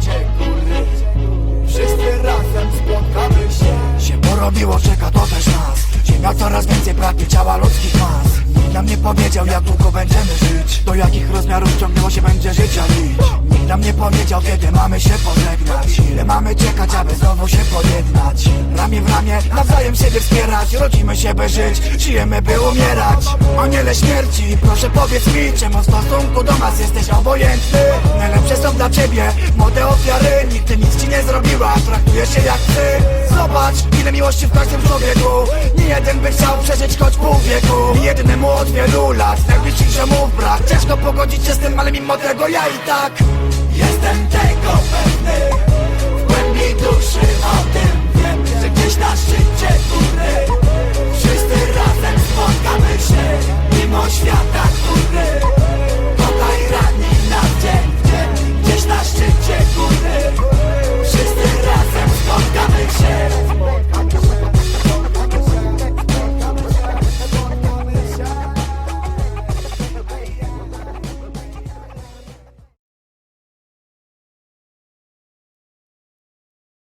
wszędzie góry Wszyscy razem spotkamy się. Się porobiło, czeka to też nas. Ziemia coraz więcej braknie ciała ludzkich mas. Nikt nam nie powiedział jak długo będziemy żyć. Do jakich rozmiarów ciągnęło się będzie życia lić nam nie powiedział kiedy mamy się pożegnać. Ile mamy czekać, aby znowu się pojednać? Ramię w ramię, nawzajem siebie wspierać. Rodzimy się by żyć, żyjemy by umierać. Aniele śmierci, proszę powiedz mi Czemu w stosunku do nas jesteś obojętny? Najlepsze są dla ciebie młode ofiary. Nigdy nic ci nie zrobiła, traktujesz się jak ty Zobacz, ile miłości w każdym człowieku. Nie jeden by chciał przeżyć choć pół wieku. Jednemu od wielu lat. Najbliższych ziomów brak. Ciężko pogodzić się z tym, ale mimo tego ja i tak Jestem